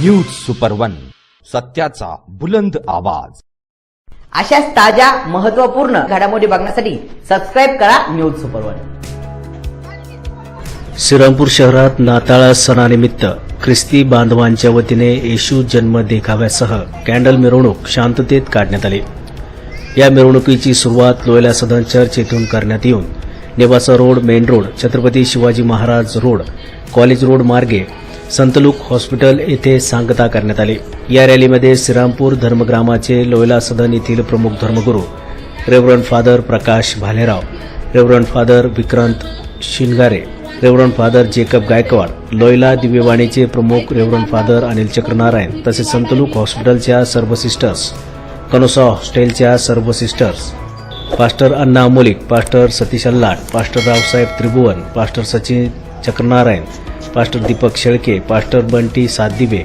News super one सत्याचा बुलंद आवाज. अशाच ताज्या महत्त्वपूर्ण घडामोडी बघण्यासाठी सबस्क्राईब करा न्यूज सुपर वन श्रीरामपूर शहरात नाताळ सणानिमित्त ख्रिस्ती बांधवांच्या वतीने येशू जन्म देखाव्यासह कॅन्डल मिरवणूक शांततेत काढण्यात आली. या मिरवणुकीची सुरुवात लोयला सदन चर्च येथून करण्यात येऊन Nevasa road main road Chhatrapati Shivaji Maharaj road college road मार्गे संतलुक हॉस्पिटल येथे सांगता करण्यात आली. या रॅलीमध्ये श्रीरामपूर धर्मग्रामाचे लोयला सदन येथील प्रमुख धर्मगुरू reverend father Prakash Bhalerao reverend father Vikrant Shingare reverend father Jacob Gaikwad Loyola दिव्यवाणीचे प्रमुख रेव्हरंट फादर अनिल चक्रनारायण तसेच संतलुक हॉस्पिटलच्या सर्व सिस्टर्स कनोसा हॉस्टेलच्या सर्व sisters pastor Anna Amolik pastor Satish Allat pastor Raosaheb Tribhuvan pastor Sachin Chakranarayan pastor Deepak Shelke pastor Bunty Satdibe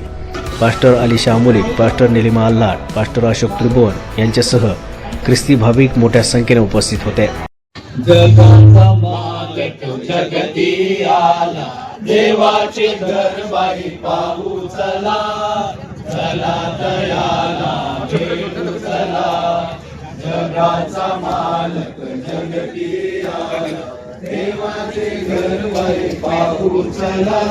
pastor Ali Shamulik pastor Nilima Allat pastor Ashok Tribhuvan यांच्यासह ख्रिस्ती भाविक मोठ्या संख्येने उपस्थित होते. देवाचे दरबारी पाहू चला. चला दयाला भेटू चला. जगाचा मालक जगती आला. देवाचे दरबारी पाहू चला.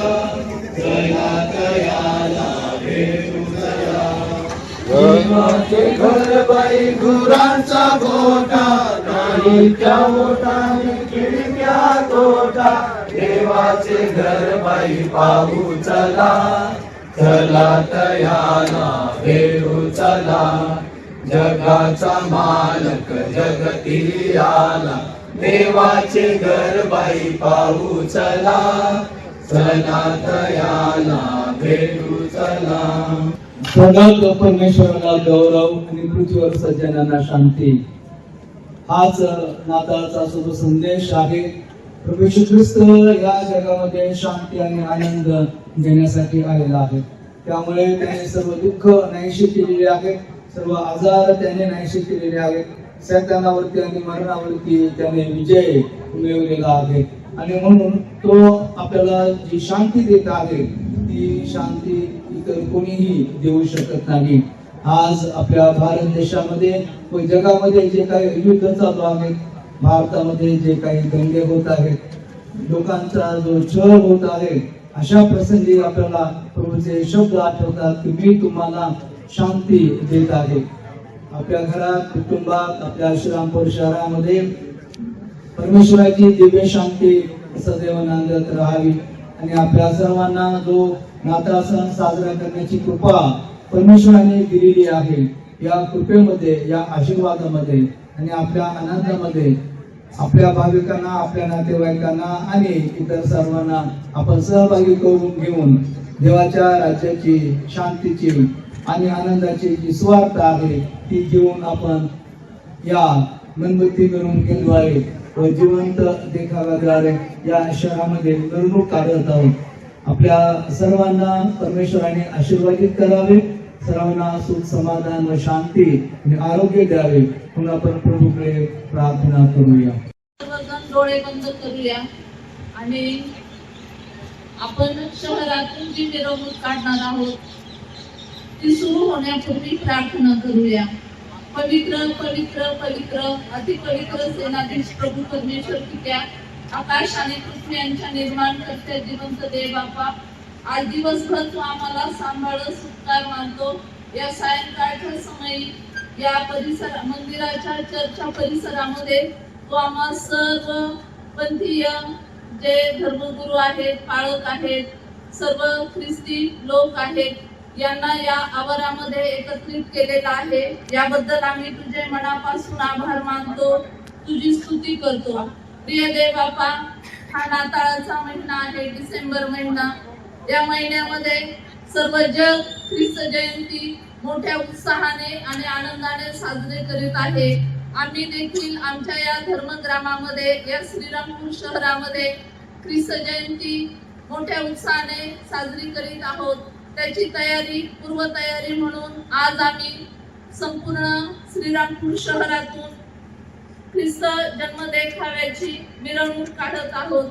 चला दयाला भेटू चला. देवाचे घर बाई गुरांचा गोटा नाही त्या ओटाने खिडक्या तोटा. देवाचे घर बाई पाहू चला. चला तयाला भेटू चला. जगाचा मालक जगती आला. देवाचे घर बाई पाहू चला. चला तयाला भेटू चला. सगळ्यात परमेश्वराला गौरव आणि पृथ्वीवर सज्जनांना शांती. हाच नाताळचा शुभ संदेश आहे प्रभू ख्रिस्त या जगामध्ये शांती आणि आनंद देण्यासाठी आलेला आहे. त्यामुळे त्याने सर्व दुःख नाहीशी केलेले आहेत सर्व आजार त्याने नाहीशी केलेले आहेत. सैतानावरती आणि मरणावरती त्याने विजय मिळवलेला आहे. आणि म्हणून तो आपल्याला जी शांती देत आहे ती शांती इतर कोणीही देऊ शकत नाही. आज आपल्या भारत देशामध्ये व जगामध्ये जे काही युद्ध चालू आहेत भारतामध्ये जे काही दंगे होत आहेत लोकांचा जो छळ होत आहे अशा प्रसंगी आपल्याला प्रभूचे शब्द आठवतात की मी तुम्हाला शांती देत आहे. आपल्या घरात कुटुंबात आपल्या श्रीरामपूर शहरामध्ये परमेश्वराची दिव्य शांती सदैव नांदत राहावी. आणि आपल्या सर्वांना जो नाताळ सण साजरा करण्याची कृपा परमेश्वराने दिलेली आहे या कृपेमध्ये या आशीर्वादामध्ये आणि आपल्या आनंदामध्ये आपल्या भाविकांना आपल्या नातेवाईकांना आणि इतर सर्वांना आपण सहभागी करून घेऊन देवाच्या राज्याची शांतीची आणि आनंदाची जी स्वार्थ आहे ती घेऊन आपण या मेणबत्ती मिरवणुकीद्वारे व जिवंत देखाव्याद्वारे या शहरामध्ये मिरवणूक काढत आहोत. आपल्या सर्वांना परमेश्वराने आशीर्वादित करावे सर्वांना सुख समाधान व शांती आणि आरोग्य द्यावे. म्हणून आपण प्रभूकडे प्रार्थना करूया. डोळे बंद करूया आणि आपण शहरातून जी मिरवणूक काढणार आहोत ती सुरू होण्यापूर्वी प्रार्थना करूया. पवित्र पवित्र पवित्र अति पवित्र सेनाधीश प्रभू परमेश्वर पित्या आकाश आणि पृथ्वी यांच्या निर्माण करत्या जिवंत देव बापा आज दिवसभर तू आम्हाला सांभाळत सुटकार मानतो. या सायंकाळच्या समयी या परिसर मंदिराच्या चर्चा परिसरामध्ये तो आम्हा सर्व पंथीय जे धर्मगुरू आहेत पाळक आहेत सर्व ख्रिस्ती लोक आहेत यांना या आवारामध्ये एकत्रित केलेला आहे. याबद्दल आम्ही तुझे मनापासून आभार मानतो. तुझी स्तुती करतो. प्रिय देव बापा हा नाताळाचा महिना आहे डिसेंबर महिना. या महिन्यामध्ये सर्व जग ख्रिस्त जयंती मोठ्या उत्साहाने आणि आनंदाने साजरे करीत आहे. आम्ही देखील आमच्या या धर्मग्रामामध्ये या श्रीरामपूर शहरामध्ये ख्रिस्त जयंती मोठ्या उत्साहाने साजरी करीत आहोत. त्याची तयारी पूर्वतयारी म्हणून आज आम्ही संपूर्ण श्रीरामपूर शहरातून ख्रिस्त जन्म देखाव्याची मिरवणूक काढत आहोत.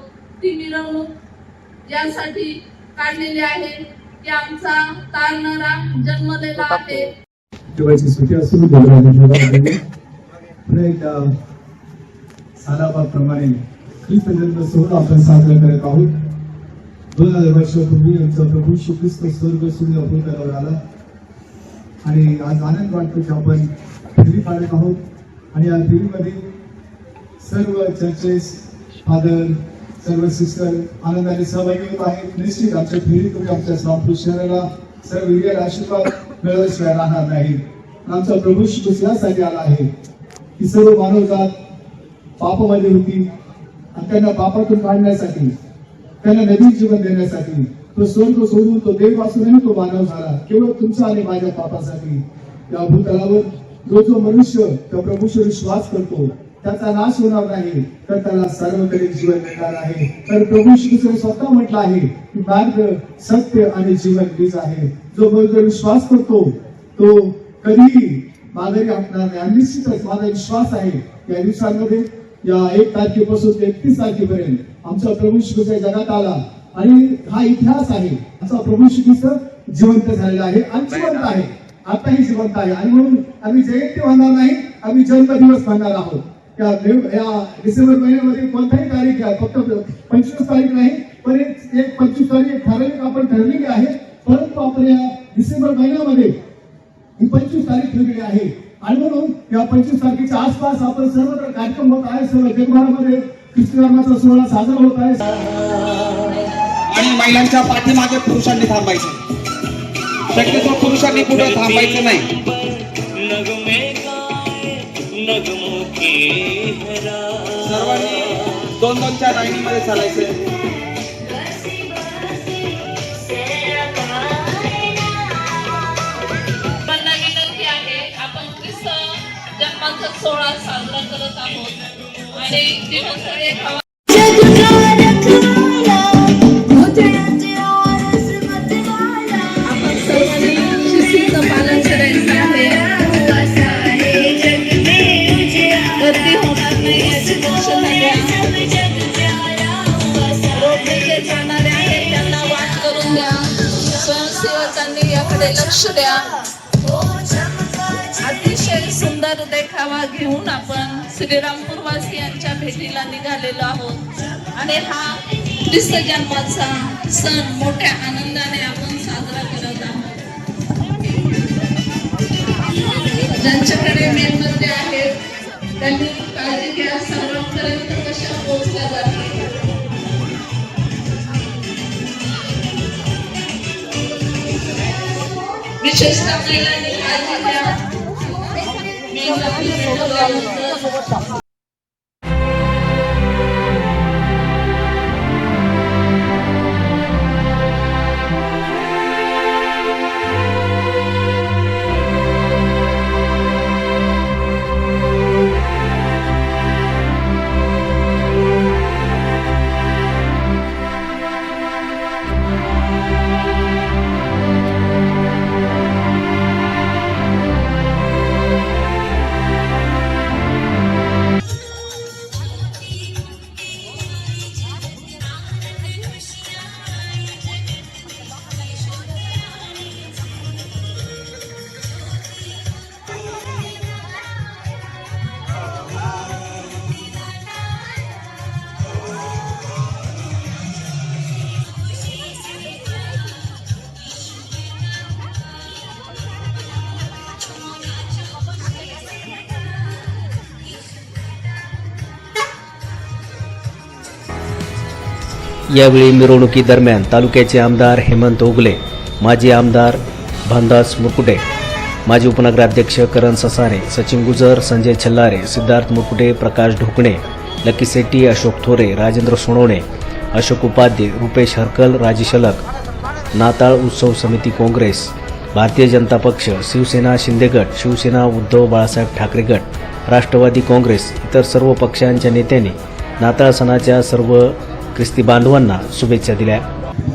ती मिरवणूक यासाठी काढलेली आहे की आमचा तारणारा जन्मलेला आहे. एकदा सालाबाप्रमाणे ख्रिस्त जन्म सोहळा आपण साजरा करत आहोत. दोन हजार वर्षापूर्वी आमचा प्रभू श्री ख्रिस्त स्वर्ग सूर्य अभूतलावर आला आणि आज आनंद वाटतो की आपण फेरी पाडत आहोत आणि या फेरीमध्ये सर्व चर्चेस फादर सर्व सिस्टर आनंदाने सहभागी होत आहेत निश्चित आमच्या फेरीतून आमच्या श्रामपूर शहराला सर्व वेगळे आशीर्वाद मिळवल्याशिवाय राहणार नाही आमचा प्रभू श्री यासाठी आला आहे की सर्व मानवजात पापामध्ये होती आणि त्यांना पापातून काढण्यासाठी त्याला नवीन जीवन देण्यासाठी. तो स्वर्ग सोडून तो देव असूनही तो मानव झाला. केवळ तुमचा आणि माझ्या पापासाठी. या भूतलावर जो जो मनुष्य त्या प्रभूशी विश्वास करतो त्याचा नाश होणार नाही. तर त्याला सर्वकरीन जीवन मिळणार आहे. तर प्रभू श्रीकृष्ण स्वतः म्हटलं आहे की मार्ग सत्य आणि जीवन मीच आहे. जो मनुष्य विश्वास करतो तो कधीही माघारी हटणार नाही. निश्चितच माझा विश्वास आहे या दिवसांमध्ये या एक तारखेपासून ते एकतीस तारखेपर्यंत आमचा प्रभू श्रीकृष्ण जगात आला. आणि हा इतिहास आहे. आमचा प्रभू श्रीकृष्ण जिवंत झालेला आहे. आणि जिवंत आहे. आताही जिवंत आहे. आणि म्हणून आम्ही जयंती म्हणणार नाही. आम्ही जन्म दिवस म्हणणार आहोत. या डिसेंबर महिन्यामध्ये कोणताही तारीख घ्या फक्त पंचवीस तारीख नाही पण एक पंचवीस तारीख एक ठराविक आपण ठरलेली आहे. परंतु आपण या डिसेंबर महिन्यामध्ये ही पंचवीस तारीख ठेवलेली आहे. आणि म्हणून या पंचवीस तारखेच्या आसपास आपण सर्वत्र कार्यक्रम होत आहे. सर्व जगभरामध्ये ख्रिस्ती सोहळा साजरा होत आहे. आणि महिलांच्या पाठीमागे पुरुषांनी थांबायचं. शक्यतो पुरुषांनी पुढे थांबायचं नाही. सर्वांनी दोन दोनच्या लाईनीमध्ये चालायचं सोहळा साजरा करत आहोत. आणि जीवनस्थळी खावा पालन गर्दी होणार नाही याची त्यांना वाट करून द्या. स्वयंसेवकांनी याकडे लक्ष द्या. सुंदर देखावा घेऊन आपण श्रीरामपूर वासियांच्या भेटीला निघालेलो आहोत. आणि हा ख्रिस्त जन्माचा सण मोठ्या आनंदाने आपण साजरा करत आहोत. ज्यांच्याकडे मेणबत्ती आहेत त्यांनी काळजी घ्या सर्वांपर्यंत कशा पोहोचल्या जातील? विशेषतः महिलांनी मेणबत्ती पेटवल्यानंतर यावेळी मिरवणुकीदरम्यान तालुक्याचे आमदार हेमंत ओगले माजी आमदार भानदास मुरकुटे माजी उपनगराध्यक्ष करण ससारे सचिन गुजर संजय छल्लारे सिद्धार्थ मुरकुटे प्रकाश ढोकणे लकी सेट्टी अशोक थोरे राजेंद्र सोनवणे अशोक उपाध्ये रुपेश हरकल राजेश शलक नाताळ उत्सव समिती काँग्रेस भारतीय जनता पक्ष शिवसेना शिंदेगट शिवसेना उद्धव बाळासाहेब ठाकरे गट राष्ट्रवादी काँग्रेस इतर सर्व पक्षांच्या नेत्यांनी नाताळ सणाच्या सर्व ख्रिस्ती बांधवांना शुभेच्छा दिल्या.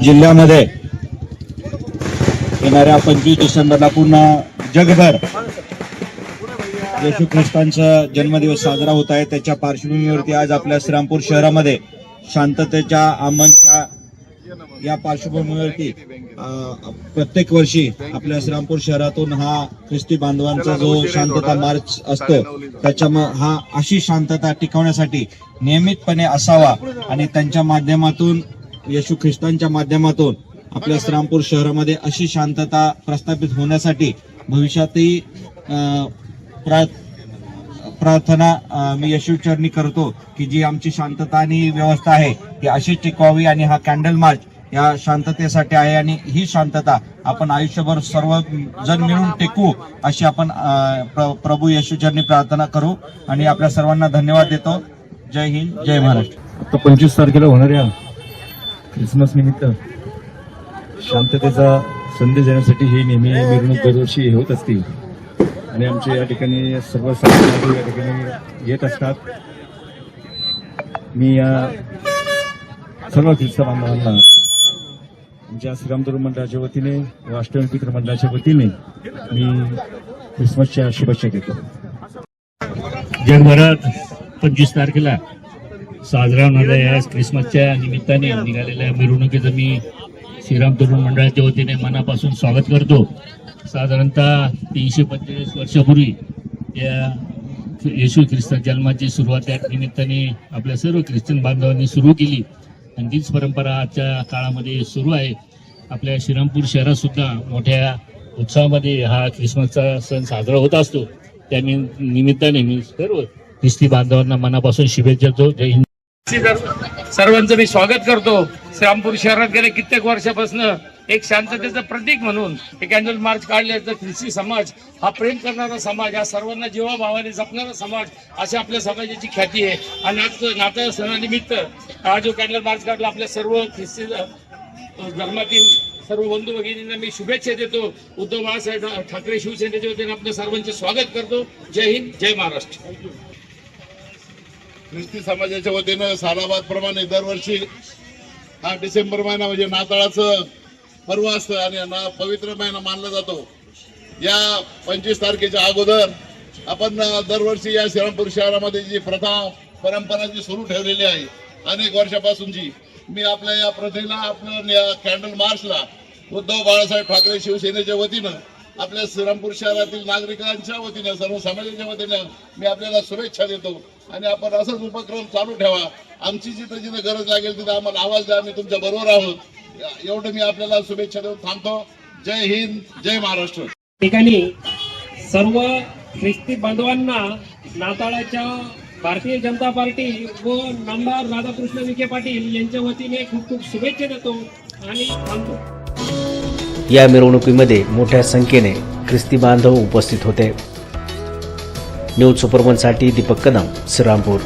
जिल्ह्यामध्ये येणाऱ्या पंचवीस डिसेंबरला पूर्ण जगभर येशू ख्रिस्तांचा जन्मदिवस साजरा होत आहे. त्याच्या पार्श्वभूमीवरती आज आपल्या श्रीरामपूर शहरामध्ये शांततेच्या आमनच्या या पार्श्वभूमीवरती प्रत्येक वर्षी आपल्या श्रीरामपूर शहरातून हा ख्रिस्ती बांधवांचा जो शांतता मार्च असतो त्याच्यामुळे हा अशी शांतता टिकवण्यासाठी नियमितपणे असावा आणि त्यांच्या माध्यमातून येशू ख्रिस्तांच्या माध्यमातून आपल्या श्रीरामपूर शहरामध्ये अशी शांतता प्रस्थापित होण्यासाठी भविष्यातही प्रा- प्रार्थना मी यशूचरणी करतो की जी आमची शांतता आणि व्यवस्था आहे ती अशीच टिकवावी आणि हा कॅन्डल मार्च या शांततेसाठी आहे आणि ही शांतता आपण आयुष्यभर सर्व जण मिळून टेकू अशी आपण प्र- प्रभू येशूचरणी प्रार्थना करू आणि आपल्या सर्वांना धन्यवाद देतो. जय हिंद जय महाराष्ट्र. आता पंचवीस तारखेला होणाऱ्या ख्रिसमस निमित्त. शांततेचा संदेश देण्यासाठी ही नेहमी मिरवणूक दरवर्षी होत असतील आणि आमच्या या ठिकाणी सर्व या ठिकाणी येत असतात. मी या सर्व ख्रिस्त बांधवांना आमच्या श्रीराम तरुण मंडळाच्या वतीने व अष्टमी मंडळाच्या वतीने मी ख्रिसमसच्या शुभेच्छा देतो. जगभरात पंचवीस तारखेला साजरा होणाऱ्या या क्रिसमसच्या निमित्ताने निघालेल्या मिरवणुकीचं मी श्रीराम तरुण मंडळाच्या वतीने मनापासून स्वागत करतो. साधारणतः तीनशे पंचेचाळीस वर्षापूर्वी या येशू ख्रिस्त जन्माची सुरुवात या निमित्ताने आपल्या सर्व ख्रिश्चन बांधवांनी सुरू केली. आणि तीच परंपरा आजच्या काळामध्ये सुरू आहे. आपल्या श्रीरामपूर शहरात सुद्धा मोठ्या उत्साहामध्ये हा ख्रिसमसचा सण साजरा होत असतो. त्या निमित्ताने मी सर्व ख्रिस्ती बांधवांना मनापासून शुभेच्छा देतो. जय हिंद. सर्वांचं मी स्वागत करतो. श्रीरामपूर शहरात गेल्या कित्येक वर्षापासून. एक शांततेचं प्रतीक म्हणून एक अँडल मार्च काढले तर ख्रिस्ती समाज हा प्रेम करणारा समाज हा सर्वांना जीवाभावाने जपणारा समाज अशी आपल्या समाजाची ख्याती आहे. आणि आज नाता सणानिमित्त हा जो कॅन्डल मार्च काढला आपल्या सर्व ख्रिस्ती धर्मातील सर्व बंधू भगिनींना मी शुभेच्छा देतो. उद्धव बाळासाहेब ठाकरे शिवसेनेच्या वतीने आपल्या सर्वांचे स्वागत करतो. जय हिंद जय महाराष्ट्र. ख्रिस्ती समाजाच्या वतीनं सालाबाद प्रमाणे दरवर्षी हा डिसेंबर महिना म्हणजे नाताळाचं पर्व असतं आणि पवित्र महिना मानला जातो. या पंचवीस तारखेच्या अगोदर आपण दरवर्षी या श्रीरामपूर शहरामध्ये जी प्रथा परंपरा जी सुरू ठेवलेली आहे अनेक वर्षापासूनची मी आपल्या या प्रथेला आपलं या कॅन्डल मार्चला उद्धव बाळासाहेब ठाकरे शिवसेनेच्या वतीनं आपल्या श्रीरामपूर शहरातील नागरिकांच्या वतीनं सर्व समाजाच्या वतीनं मी आपल्याला शुभेच्छा देतो. आणि आपण असंच उपक्रम चालू ठेवा. आमची जिथं जिथं गरज लागेल तिथं आम्हाला आवाज द्या. आम्ही तुमच्या बरोबर आहोत. एवढं मी आपल्याला शुभेच्छा देऊन थांबतो. जय हिंद जय महाराष्ट्र. ठिकाणी सर्व ख्रिस्ती बांधवांना नाताळाच्या भारतीय जनता पार्टी व नामदार राधाकृष्ण विखे पाटील यांच्या वतीने खूप खूप शुभेच्छा देतो आणि थांबतो. या मिरवणुकीमध्ये मोठ्या संख्येने ख्रिस्ती बांधव उपस्थित होते. न्यूज सुपरवनसाठी दीपक कदम श्रीरामपूर.